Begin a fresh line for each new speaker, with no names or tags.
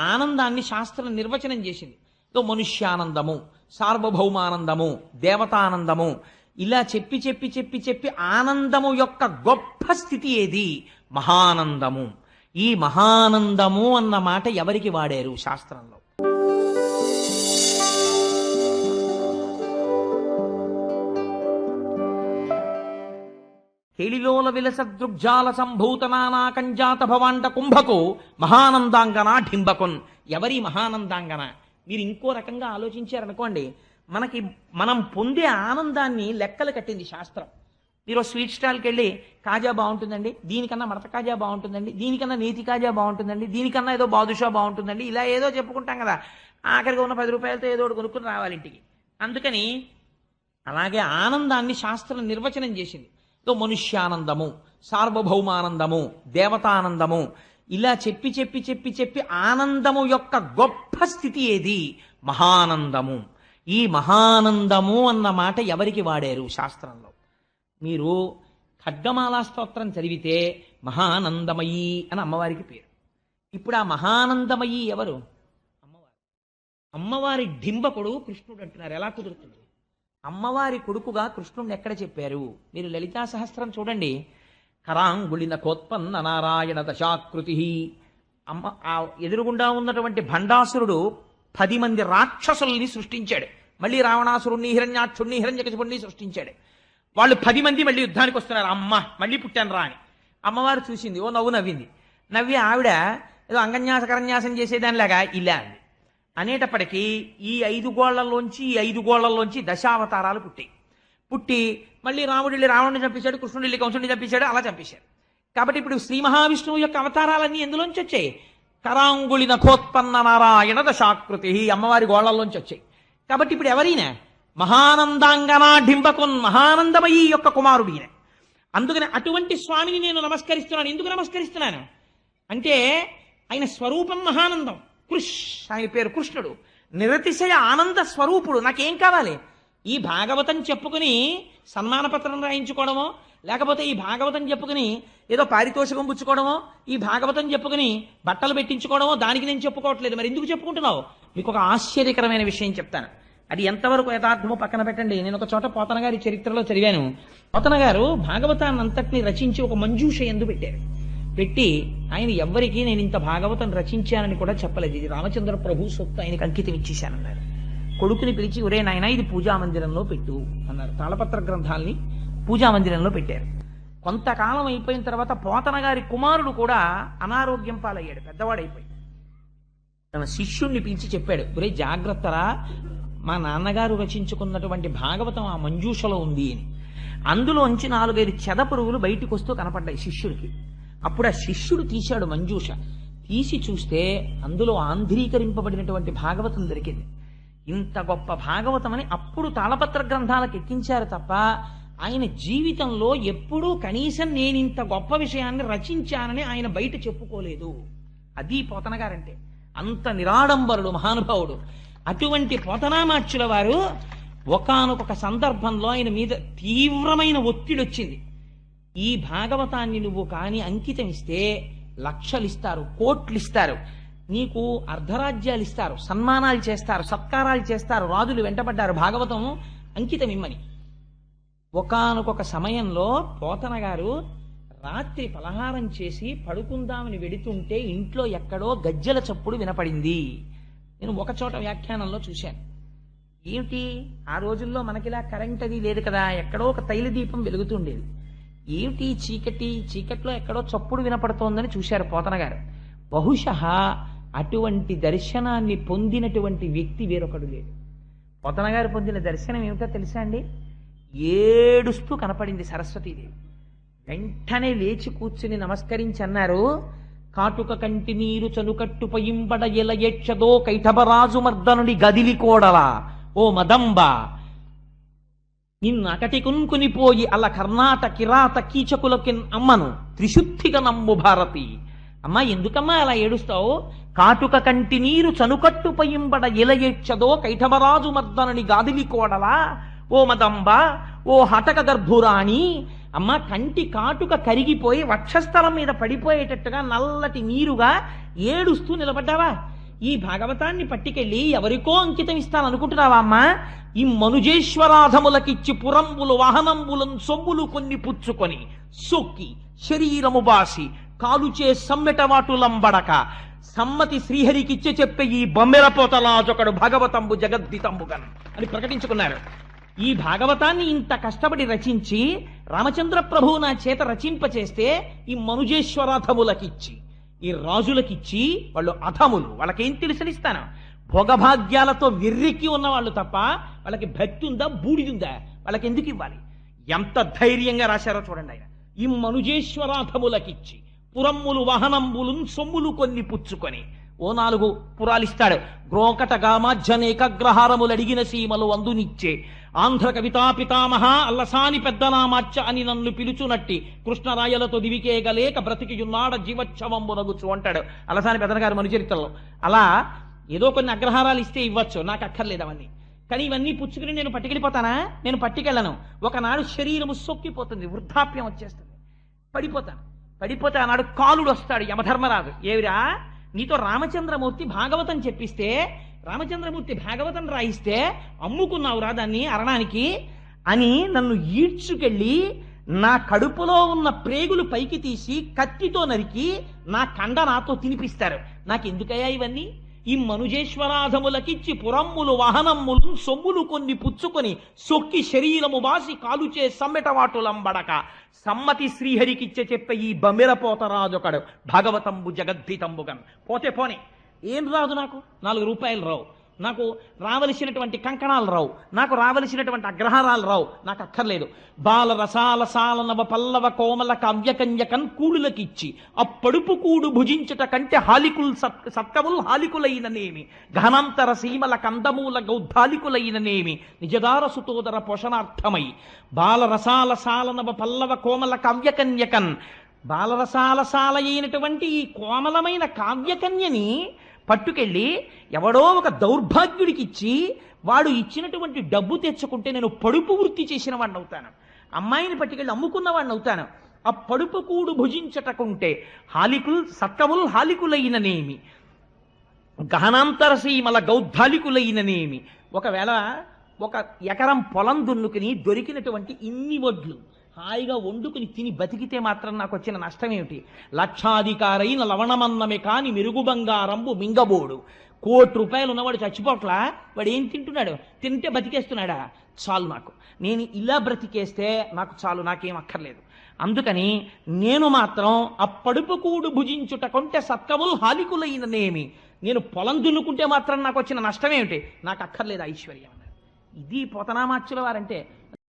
ఆనందాన్ని శాస్త్రం నిర్వచనం చేసింది. తో మనుష్యానందము సార్వభౌమానందము దేవతానందము. ఇలా చెప్పి చెప్పి చెప్పి చెప్పి ఆనందము యొక్క గొప్ప స్థితి ఏది? మహానందము. ఈ మహానందము అన్న మాట ఎవరికి వాడారు శాస్త్రంలో? కేళిలోల విలస దృగ్జాల సంభూత నానాకంజాత భవాండ కుంభకు మహానందాంగన ఢింబకున్ ఎవరి మహానందాంగన? మీరు ఇంకో రకంగా ఆలోచించారనుకోండి మనకి మనం పొందే ఆనందాన్ని లెక్కలు కట్టింది శాస్త్రం. మీరు స్వీట్ స్టాల్కి వెళ్ళి కాజా బాగుంటుందండి దీనికన్నా మడత కాజా బాగుంటుందండి దీనికన్నా నేతి కాజా బాగుంటుందండి దీనికన్నా ఏదో బాదుషా బాగుంటుందండి ఇలా ఏదో చెప్పుకుంటాం కదా ఆఖరికి ఉన్న పది రూపాయలతో ఏదో ఒకటి కొనుక్కుని రావాలి ఇంటికి. అందుకని అలాగే ఆనందాన్ని శాస్త్రం నిర్వచనం చేసింది. మనుష్యానందము సార్వభౌమానందము దేవతానందము. ఇలా చెప్పి చెప్పి చెప్పి చెప్పి ఆనందము యొక్క గొప్ప స్థితి ఏది? మహానందము. ఈ మహానందము అన్న మాట ఎవరికి వాడారు శాస్త్రంలో? మీరు ఖడ్గమాలా స్తోత్రం చదివితే మహానందమయీ అని అమ్మవారికి పేరు. ఇప్పుడు ఆ మహానందమయీ ఎవరు? అమ్మవారు. అమ్మవారి డింబకుడు కృష్ణుడు అంటున్నారు. ఎలా కుదురుతుంది? అమ్మవారి కొడుకుగా కృష్ణుడిని ఎక్కడ చెప్పారు? మీరు లలితా సహస్రం చూడండి. కరాంగుళిన కోత్పన్న నారాయణ దశాకృతి. అమ్మ ఆ ఎదురుగుండా ఉన్నటువంటి భండాసురుడు పది మంది రాక్షసుల్ని సృష్టించాడు. మళ్ళీ రావణాసురుణ్ణి హిరణ్యాక్షుణ్ణి హిరణ్యకశిపుణ్ణి సృష్టించాడు. వాళ్ళు పది మంది మళ్ళీ యుద్ధానికి వస్తున్నారు. అమ్మ మళ్ళీ పుట్టాను రా అని. అమ్మవారు చూసింది. ఓ నవ్వు నవ్వింది. నవ్వి ఆవిడ ఏదో అంగన్యాస కరన్యాసం చేసేదానిలాగా ఇలా అంది. అనేటప్పటికీ ఈ ఐదు గోళ్ళలోంచి ఈ ఐదు గోళ్ళలోంచి దశావతారాలు పుట్టాయి. పుట్టి మళ్ళీ రాముడు వెళ్ళి రావణుని చంపేశాడు కృష్ణుడు వెళ్ళి కంసుడిని చంపేశాడు అలా చంపేశాడు కాబట్టి ఇప్పుడు శ్రీ మహావిష్ణువు యొక్క అవతారాలన్నీ ఎందులోంచి వచ్చాయి? కరాంగుళి నఖోత్పన్న నారాయణ దశాకృతి అమ్మవారి గోళ్ళలోంచి వచ్చాయి. కాబట్టి ఇప్పుడు ఎవరైనా మహానందాంగనాఢింబకున్ మహానందమయీ యొక్క కుమారుడు ఈయన అందుకని అటువంటి స్వామిని నేను నమస్కరిస్తున్నాను. ఎందుకు నమస్కరిస్తున్నాను? అంటే ఆయన స్వరూపం మహానందం. కృష్ ఆయన పేరు కృష్ణుడు. నిరతిశయ ఆనంద స్వరూపుడు. నాకేం కావాలి? ఈ భాగవతం చెప్పుకుని సన్మాన పత్రం రాయించుకోవడమో లేకపోతే ఈ భాగవతం చెప్పుకుని ఏదో పారితోషికం పుచ్చుకోవడమో ఈ భాగవతం చెప్పుకుని బట్టలు పెట్టించుకోవడమో దానికి నేను చెప్పుకోవట్లేదు. మరి ఎందుకు చెప్పుకుంటున్నావు? మీకు ఒక ఆశ్చర్యకరమైన విషయం చెప్తాను. అది ఎంతవరకు యథార్థమో పక్కన పెట్టండి. నేను ఒక చోట పోతన గారి చరిత్రలో చదివాను. పోతన గారు భాగవతాన్ని అంతటిని రచించి ఒక మంజూష ఎందు పెట్టారు. పెట్టి ఆయన ఎవ్వరికీ నేను ఇంత భాగవతం రచించానని కూడా చెప్పలేదు. ఇది రామచంద్ర ప్రభు సొత్తు ఆయనకి అంకితం ఇచ్చేశానన్నారు. కొడుకుని పిలిచి ఒరే నాయన ఇది పూజా మందిరంలో పెట్టు అన్నారు. తాళపత్ర గ్రంథాల్ని పూజా మందిరంలో పెట్టారు. కొంతకాలం అయిపోయిన తర్వాత పోతన గారి కుమారుడు కూడా అనారోగ్యం పాలయ్యాడు. పెద్దవాడైపోయి తన శిష్యుణ్ణి పిలిచి చెప్పాడు ఒరే జాగ్రత్తరా. మా నాన్నగారు రచించుకున్నటువంటి భాగవతం ఆ మంజూషలో ఉంది అని. అందులోంచి నాలుగైదు చెదపురుగులు బయటికి వస్తూ కనపడ్డాయి శిష్యుడికి. అప్పుడు ఆ శిష్యుడు తీశాడు మంజూష. తీసి చూస్తే అందులో ఆంధ్రీకరింపబడినటువంటి భాగవతం దొరికింది. ఇంత గొప్ప భాగవతం అని అప్పుడు తాళపత్ర గ్రంథాలకు ఎక్కించారు తప్ప ఆయన జీవితంలో ఎప్పుడూ కనీసం నేను ఇంత గొప్ప విషయాన్ని రచించానని ఆయన బయట చెప్పుకోలేదు. అది పోతన గారంటే అంత నిరాడంబరుడు మహానుభావుడు. అటువంటి పోతనామాచ్యుల వారు ఒకానొక సందర్భంలో ఆయన మీద తీవ్రమైన ఒత్తిడి వచ్చింది ఈ భాగవతాన్ని నువ్వు కాని అంకితం ఇస్తే కోట్లిస్తారు. కోట్లు ఇస్తారు నీకు అర్ధరాజ్యాలు ఇస్తారు సన్మానాలు చేస్తారు సత్కారాలు చేస్తారు రాజులు వెంటబడ్డారు. భాగవతం అంకితం ఇమ్మని ఒకానొక సమయంలో పోతన గారు రాత్రి పలహారం చేసి పడుకుందామని వెడుతుంటే ఇంట్లో ఎక్కడో గజ్జల చప్పుడు వినపడింది. నేను ఒకచోట వ్యాఖ్యానంలో చూశాను. ఏమిటి? ఆ రోజుల్లో మనకిలా కరెంట్ అది లేదు కదా. ఎక్కడో ఒక తైల దీపం వెలుగుతుండేది ఏమిటి చీకటి? చీకట్లో ఎక్కడో చప్పుడు వినపడుతోందని చూశారు పోతనగారు బహుశ అటువంటి దర్శనాన్ని పొందినటువంటి వ్యక్తి వేరొకడు లేడు. పొతనగారు పొందిన దర్శనం ఏమిటో తెలుసా అండి? ఏడుస్తూ కనపడింది సరస్వతీదేవి. వెంటనే లేచి కూర్చుని నమస్కరించి అన్నారు కాటుక కంటి నీరు చనుకట్టు పయింబడ ఎల మర్దనుడి గదిలి కోడల ఓ మదంబ నిన్నకటి కున్కునిపోయి అల కర్ణాట కిరాత కీచకులకి అమ్మను. త్రిశుద్ధిగా నమ్ము భారతి. అమ్మా ఎందుకమ్మా అలా ఏడుస్తావు? కాటుక కంటి నీరు చనుకట్టు పయింబడ ఎలయెచ్చదో కైఠవరాజు మర్దనని గాదిలి కోడలా? ఓ మదంబ ఓ హటక గర్భురాణి. అమ్మ కంటి కాటుక కరిగిపోయి వక్షస్థలం మీద పడిపోయేటట్టుగా నల్లటి నీరుగా ఏడుస్తూ నిలబడ్డావా? ఈ భాగవతాన్ని పట్టుకెళ్ళి ఎవరికో అంకితం ఇస్తాను అనుకుంటున్నావా అమ్మా? ఈ మనుజేశ్వరాధములకిచ్చి పురంబులు వాహనంబులను సొమ్ములు కొన్ని పుచ్చుకొని సొక్కి శరీరము బాసి కాలుచే సమ్మెటవాటులంబడక సమ్మతి శ్రీహరికిచ్చే చెప్పే ఈ బొమ్మెరపోతలాజొకడు భగవతంబు జగద్దితంబుగన్ అని ప్రకటించుకున్నారు. ఈ భాగవతాన్ని ఇంత కష్టపడి రచించి రామచంద్ర ప్రభువు నా చేత రచింపచేస్తే ఈ మనుజేశ్వరాధములకిచ్చి ఈ రాజులకిచ్చి వాళ్ళు అధములు. వాళ్ళకేం తెలుసనిస్తాను భోగభాగ్యాలతో వెర్రికి ఉన్న వాళ్ళు తప్ప వాళ్ళకి భక్తి ఉందా బూడిదుందా? వాళ్ళకి ఎందుకు ఇవ్వాలి? ఎంత ధైర్యంగా రాశారో చూడండి ఆయన. ఈ మనుజేశ్వరాధములకిచ్చి పురమ్ములు వాహనంబులు సొమ్ములు కొన్ని పుచ్చుకొని ఓ నాలుగు పురాలిస్తాడు. గ్రోకట గామాజ్జనేక గ్రహారములు అడిగిన సీమలు అందునిచ్చే. ఆంధ్ర కవితా పితామహ అల్లసాని పెద్దనామాచ్చ అని నన్ను పిలుచునట్టి కృష్ణరాయలతో దివికేగలేక బ్రతికియున్నాడ జీవచ్ఛవంబునగుచు అంటాడు. అల్లసాని పెద్దనగారు మనుచరిత్రలో. అలా ఏదో కొన్ని అగ్రహారాలు ఇస్తే ఇవ్వచ్చు. నాకు అక్కర్లేదు అవన్నీ. కానీ ఇవన్నీ పుచ్చుకుని నేను పట్టుకెళ్ళిపోతానా? నేను పట్టుకెళ్ళను. ఒకనాడు శరీరము సొక్కిపోతుంది. వృద్ధాప్యం వచ్చేస్తుంది. పడిపోతాను. పడిపోతే ఆనాడు కాలుడు వస్తాడు యమధర్మరాజు. ఏవిరా? నీతో రామచంద్రమూర్తి భాగవతం చెప్పిస్తే రామచంద్రమూర్తి భాగవతం రాయిస్తే అమ్ముకున్నావురా దాన్ని అరణానికి అని నన్ను ఈడ్చుకెళ్ళి నా కడుపులో ఉన్న ప్రేగులు పైకి తీసి కత్తితో నరికి నా కండ నాతో తినిపిస్తారు. నాకు ఎందుకయ్యా ఇవన్నీ? ఈ మనుజేశ్వరాధములకిచ్చి పురమ్ములు వాహనమ్ములు సొమ్ములు కొన్ని పుచ్చుకొని సొక్కి శరీరము బాసి కాలుచే సమ్మెటవాటులంబడక. సమ్మతి శ్రీహరికిచ్చే చెప్పే ఈ బమిరపోతరాజొకడు భగవతంబు జగద్ధితంబుగన్. పోతే పోని ఏం రాదు నాకు? నాలుగు రూపాయలు రావు. నాకు రావలసినటువంటి కంకణాలు రావు. నాకు రావలసినటువంటి అగ్రహారాలు రావు. నాకు అక్కర్లేదు. బాల రసాల సాలనవ పల్లవ కోమల కవ్యకన్యకన్ కూడులకిచ్చి అప్పడుపు కూడు భుజించుట కంటే హాలికుల్ సత్ సత్కముల్ హాలికులైననేమి. ఘనంతర సీమల కందమూల గౌద్ధాలికులైననేమి. నిజదార సుతోదర పోషణార్థమై. బాల రసాల సాలనవ పల్లవ కోమల కవ్యకన్యకన్. బాలరసాల ఈ కోమలమైన కావ్యకన్యని పట్టుకెళ్ళి ఎవడో ఒక దౌర్భాగ్యుడికి ఇచ్చి వాడు ఇచ్చినటువంటి డబ్బు తెచ్చుకుంటే నేను పడుపు వృత్తి చేసిన వాడిని అవుతాను అమ్మాయిని పట్టుకెళ్ళి అమ్ముకున్న వాడిని అవుతాను ఆ పడుపు కూడు భుజించటకుంటే హాలికుల్ సత్కముల్ హాలికులైననేమి. గహనాంతర సీమల గౌద్ధాలికులైననేమి ఒకవేళ ఒక ఎకరం పొలం దున్నుకుని దొరికినటువంటి ఇన్ని వడ్లు హాయిగా వండుకుని తిని బతికితే మాత్రం నాకు వచ్చిన నష్టం ఏమిటి లక్షాధికారైన లవణమన్నమే కాని మెరుగు బంగారంబు మింగబోడు. కోటి రూపాయలు ఉన్నవాడు చచ్చిపోట్లా? వాడు ఏం తింటున్నాడు? తింటే బతికేస్తున్నాడా? చాలు నాకు. నేను ఇలా బ్రతికేస్తే నాకు చాలు నాకేం అక్కర్లేదు. అందుకని నేను మాత్రం అప్పడుపు కూడు భుజించుట కొంటే సత్కములు హాలికులైననేమి. నేను పొలం దున్నుకుంటే మాత్రం నాకు వచ్చిన నష్టం ఏమిటి నాకు అక్కర్లేదు ఐశ్వర్యం? అన్నారు ఇది పోతనామాచ్యుల వారంటే